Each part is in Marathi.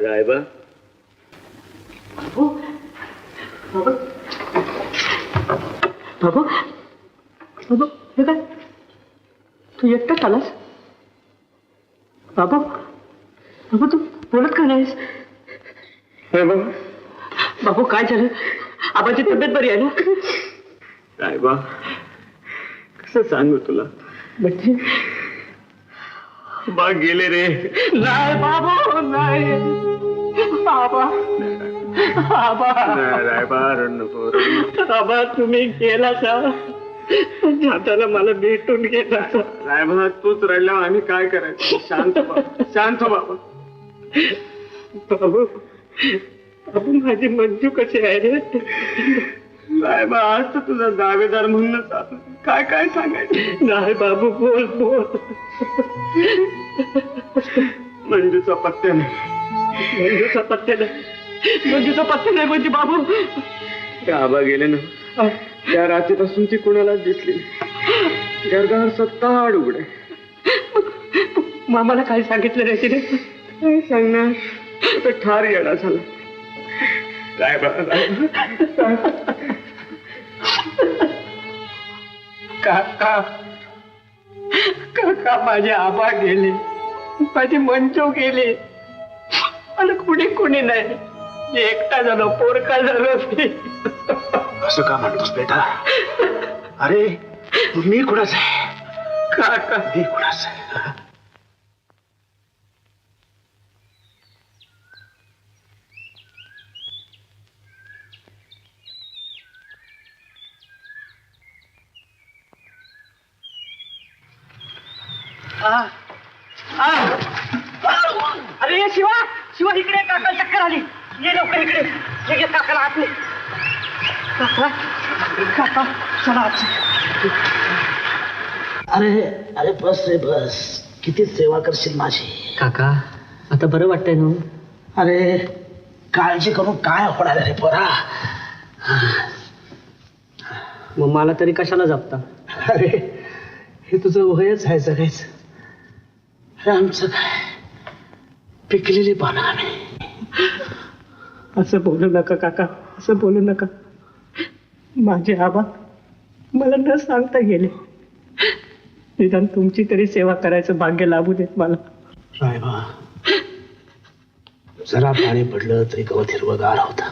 रायबा? बाबू? बाबू? बाबू? बाबू हे काय? तू एकटाच आलास? बाबू? बाबू तू बोलत का नाहीस? रायबा बाबू काय झालं? आबाची तब्येत बरी आहे ना? रायबा कसं सांगू तुला? म्हणजे बा गेले रे. नाही बाबू नाही. बाबा बाबा. नाही, नको. बाबा तुम्ही गेला का? जाताना मला भेटून गेला. रायबा तूच रडल्यावर आम्ही काय करायचं? शांत बाबा शांत बाबा. बाबू बाबू माझी मंजू कशी आहे रे? रायबा आज तर तुझा दावेदार म्हणूनच. काय काय सांगायचं? नाही बाबू बोल बोल. मंजूचा पत्त्या नाही. मंजूचा पत्त्या नाही. मंजूचा पत्त्या नाही म्हणजे बाबू. त्या आबा गेले ना त्या रात्रीपासून ती कुणाला दिसली गर्दावर सत्ता आड उघडे. मामाला काय सांगितलं नाही तिने. काय सांगणार? तर ठार येणार झाला. काय रायबा का का काका माझे आबा गेले? माझी मंजू गेली? आणि कुणी कुणी नाही. मी एकटा झालो पोरका झालो मी. असं का म्हणतोस बेटा? अरे मी कुणाच आहे? काका. मी कुणाच आहे? अरे ये शिवा. शिवा इकडे काका चक्कर आली. ये लवकर इकडे ये. घे काकाला आतले काका काका चला आत अरे अरे बस रे बस. किती सेवा करशील माझी. काका आता बरं वाटतंय ना? अरे काळजी करून काय होणार रे पोरा? मग मला तरी कशाला जपता? अरे हे तुझं वयच आहे जगायचं हे आमचं काय पिकलेली असं बोलू नका काका. असं बोलू नका. माझे आबा मला न सांगता गेले. निदान तुमची तरी सेवा करायचं भाग्य लाभू देत मला. रायबा जरा पाणी पडलं तरी गवत हिरवगार होता.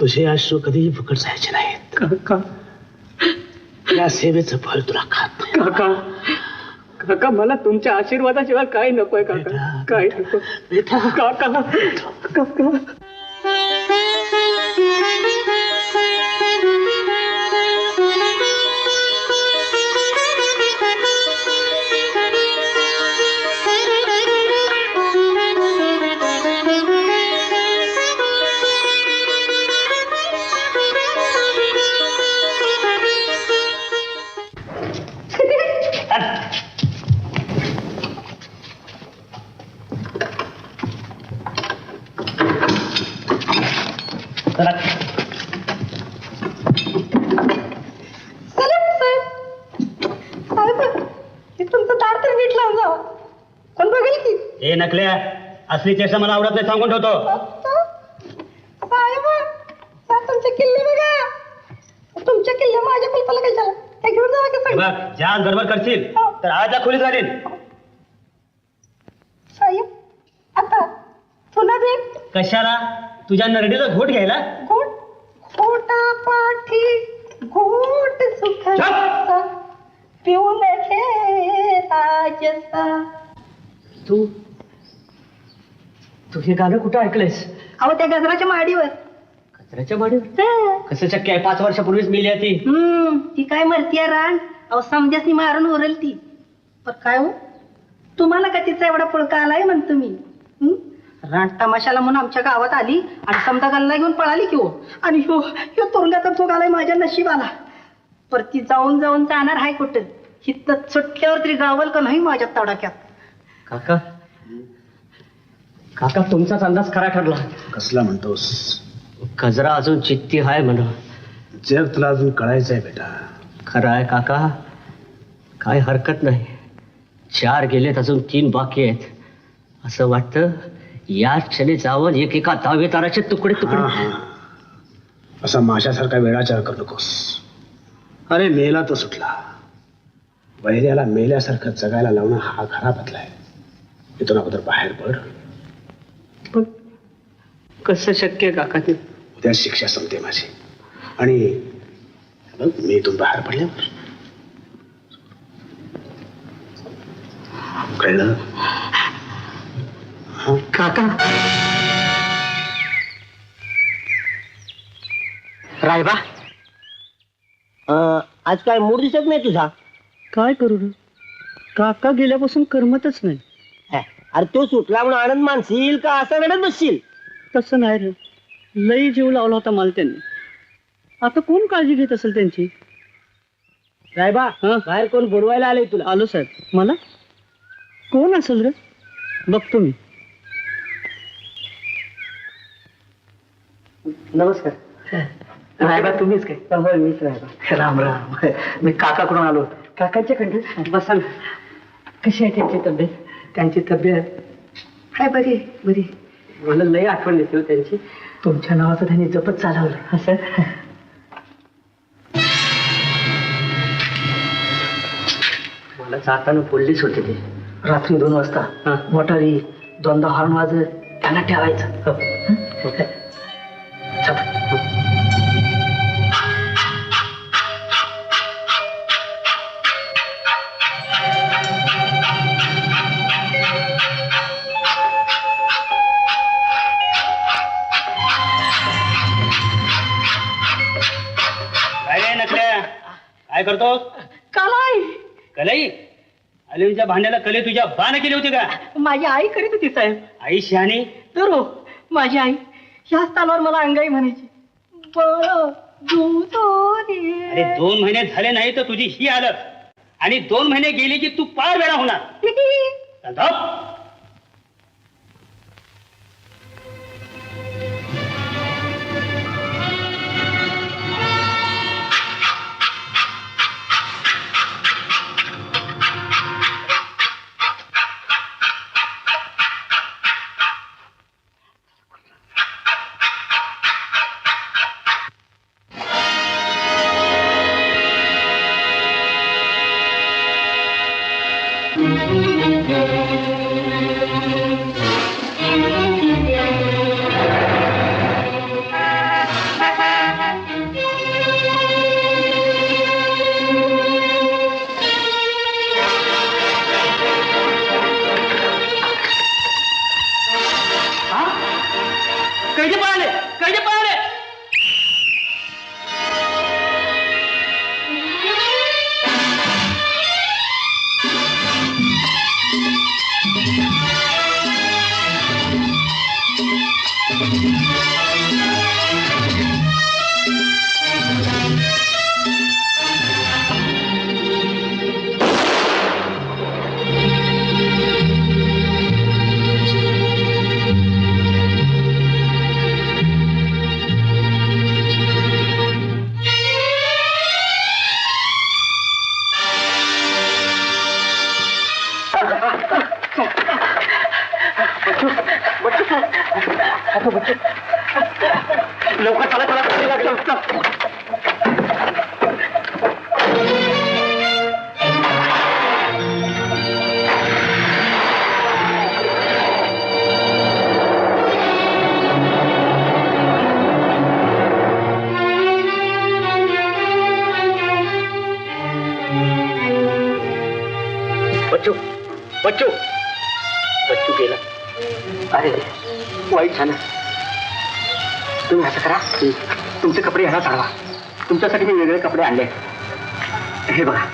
तुझे अश्रू कधीही फुकट जायचे नाहीत. काका. या सेवेचं फळ तुला खात नाही. काका. काका मला तुमच्या आशीर्वादाशिवाय काय नकोय काका. काय नको. काका काका. ए नकल्या असली चेष्टा मला आवडत नाही सांगून ठेवतो. साहेब साहेब, तुमचे किल्ले बघा. तुमचे किल्ले माझ्या कुलपाला कशाला ते घेऊन जावा की हे सगळं गडबड करशील तर आज या खोलीत घालीन साहेब आता पुन्हा दे. कशाला? तुझ्या नरडीचा घोट घ्यायला? घोट? खोटा पाठी घोट सुख छाप! पिऊन राजसा. तू तू हे गाणं कुठं ऐकलंयस? अहो त्या गजराच्या माडीवर. कचऱ्याच्या माडीवर? हं. कसं आहे? पाच वर्षापूर्वीच मिली ती. हम्म ती काय मरतीय रान? अहो समजासनी मारून उरल ती. पण काय हो? तुम्हाला का तिचा एवढा पुळका आलाय म्हणतो मी हं? रान तमाशाला म्हणून आमच्या गावात आली आणि समजा गल्ला घेऊन पळाली की हो. आणि ह्यो ह्यो तुरुंगाचा भोग आलाय माझ्या नशिबाला. पर ती जाऊन जाऊन जाणार हाय कुठं? हित सुटल्यावर तरी गावल का नाही माझ्या तडाक्यात काका काका तुमचाच अंदाज खरा ठरला. कसला म्हणतोस? गजरा अजून चित्ती हाय म्हण. जग तुला अजून कळायचंय बेटा. खरं आहे काका काय हरकत नाही. चार गेलेत अजून तीन बाकी आहेत. असं वाटतं या क्षणी जावं एक एका दावेदाराचे तुकडे तुकडे. असा माझ्यासारखा वेळाचार करू नकोस. अरे मेला तो सुटला. वैऱ्याला मेल्यासारखं जगायला लावणं हा खरा बदला आहे. इथून अगोदर बाहेर पड. कसं शक्य आहे काका ते? उद्या शिक्षा संपते माझी. आणि बघ मी इथून बाहेर पडल्यावर. कळलं? हा? काका. रायबा. आज काय मूड दिसत नाही तुझा? काय करू रे? काका गेल्यापासून करमतच नाही. अरे तो सुटला म्हणून आनंद मानशील का असं रडत बसशील? तसं नाही रे. लई जीव लावला होता मला त्यांनी. आता कोण काळजी घेत असेल त्यांची? रायबा हा? बाहेर कोण बोलवायला आले तुला? आलो साहेब. मला? कोण असेल रे? बघतो मी. नमस्कार. रायबा तुम्हीच काय? होय मीच रायबा राम राम. मी काकाकडून आलो काकांच्या कंठी? बसा ना. कशी आहे त्यांची तब्येत? त्यांची तब्येत? काय बरी आहे, बरी मला लई आठवण येते हो त्यांची. तुमच्या नावाचं त्यांनी जपत चालवलं असं? मला जाताना बोललीच होते ते. रात्री दोन वाजता मोटारी दोनदा हॉर्न वाजत त्यांना ठेवायचं. हं? काय करतोस? काय कलई? अलीमच्या भांड्याला कले तुझ्या बाण केली होती का? माझी आई करीत होती साहेब. आई शहाणी? तर हो माझी आई. ह्याच तालावर मला अंगाई म्हणायची. बळ अरे दोन महिने झाले नाही तर तुझी ही हालत. आणि दोन महिने गेले की तू पार वेळा होणार. कैदी पळाले कैदी पळाले. लवकर चला चला चला, चला, चला. बच्चू बच्चू. बच्चू गेला. अरे वाईट झालं. तुम्ही असं करा तुमचे कपडे ह्याला चालवा तुमच्यासाठी मी वेगळे कपडे आणले. हे बघा.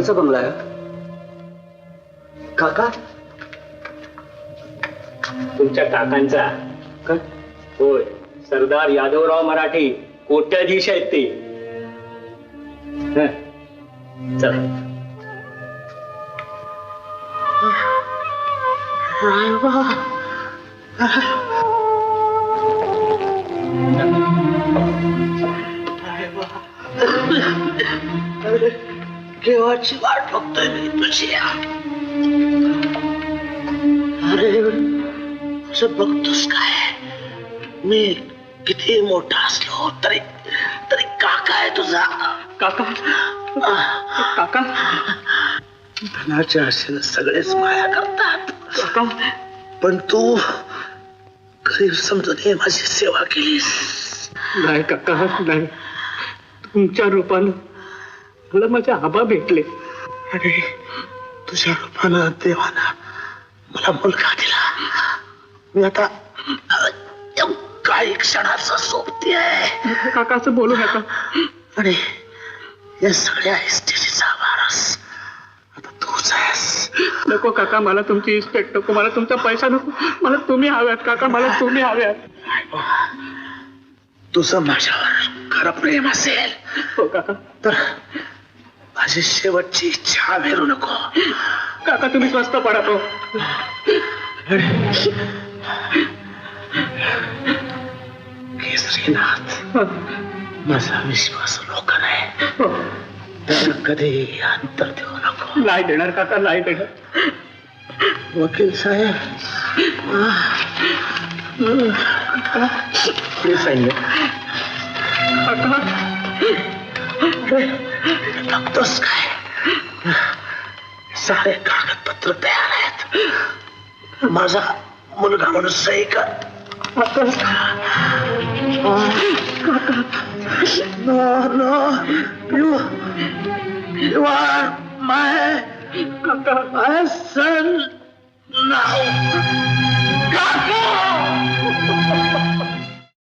कोणाचा बंगला आहे काका? तुमच्या काकांचा? काय होय. सरदार यादवराव मराठे कोट्याधीश आहेत ते. हं. चला. केव्हाची वाट बघतोय मी तुझी. अरे असं बघतोस काय? मी किती मोठा असलो तरी तरी काका आहे तुझा. काका? काका? धनाच्या आशेनं सगळेच माया करतात. काका? पण तू गरीब समजून हे माझी सेवा केलीस. नाही काका नाही. तुमच्या रूपानं मला माझे आबा भेटले. आणि तुझ्या रूपानं देवानं मला मुलगा दिला. मी आता काही क्षणाचा सोबती आहे काका असं बोलू नका. आणि या सगळ्या इस्टेटीचा वारस. आता तूच आहेस. नको काका मला तुमची इस्टेट नको. मला तुमचा पैसा नको. मला तुम्ही हव्यात काका मला तुम्ही हव्यात. तुझं माझ्यावर खरं प्रेम असेल हो काका. तर माझी शेवटची इच्छा विरू नको काका तुम्ही स्वस्त पडा हो केसरीनाथ माझा विश्वास लोक नाही त्याला कधी अंतर देऊ नको नाही देणार काका नाही देणार वकील साहेब प्लीज सांगितलं बघतोस काय सारे कागदपत्र तयार आहेत माझा मुलगा म्हणून सही कर। No, no, you, you are my, my son now. Kaku!